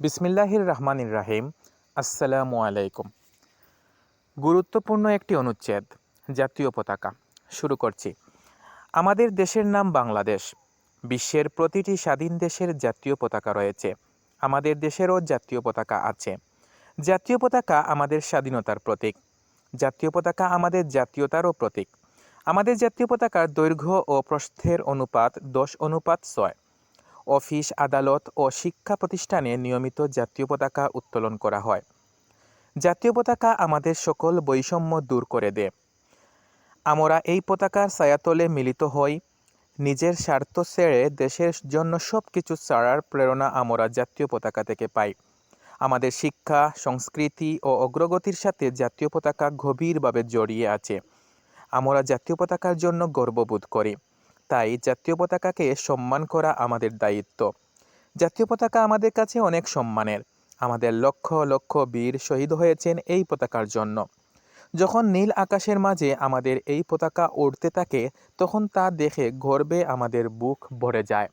বিসমিল্লাহির রহমানির রাহিম। আসসালামু আলাইকুম। গুরুত্বপূর্ণ একটি অনুচ্ছেদ, জাতীয় পতাকা। শুরু করছি। আমাদের দেশের নাম বাংলাদেশ। বিশ্বের প্রতিটি স্বাধীন দেশের জাতীয় পতাকা রয়েছে। আমাদের দেশেরও জাতীয় পতাকা আছে। জাতীয় পতাকা আমাদের স্বাধীনতার প্রতীক। জাতীয় পতাকা আমাদের জাতীয়তারও প্রতীক। আমাদের জাতীয় পতাকার দৈর্ঘ্য ও প্রস্থের অনুপাত দশ অনুপাত ছয়। অফিস, আদালত ও শিক্ষা প্রতিষ্ঠানে নিয়মিত জাতীয় পতাকা উত্তোলন করা হয়। জাতীয় পতাকা আমাদের সকল বৈষম্য দূর করে দেয়। আমরা এই পতাকার ছায়াতলে মিলিত হই। নিজের স্বার্থ ছেড়ে দেশের জন্য সব কিছু ছাড়ার প্রেরণা আমরা জাতীয় পতাকা থেকে পাই। আমাদের শিক্ষা, সংস্কৃতি ও অগ্রগতির সাথে জাতীয় পতাকা গভীরভাবে জড়িয়ে আছে। আমরা জাতীয় পতাকার জন্য গর্ববোধ করি। তাই জাতীয় পতাকাকে সম্মান করা আমাদের দায়িত্ব। জাতীয় পতাকা আমাদের কাছে অনেক সম্মানের। আমাদের লক্ষ লক্ষ বীর শহীদ হয়েছেন এই পতাকার জন্য। যখন নীল আকাশের মাঝে আমাদের এই পতাকা উড়তে থাকে, তখন তা দেখে গর্বে আমাদের বুক ভরে যায়।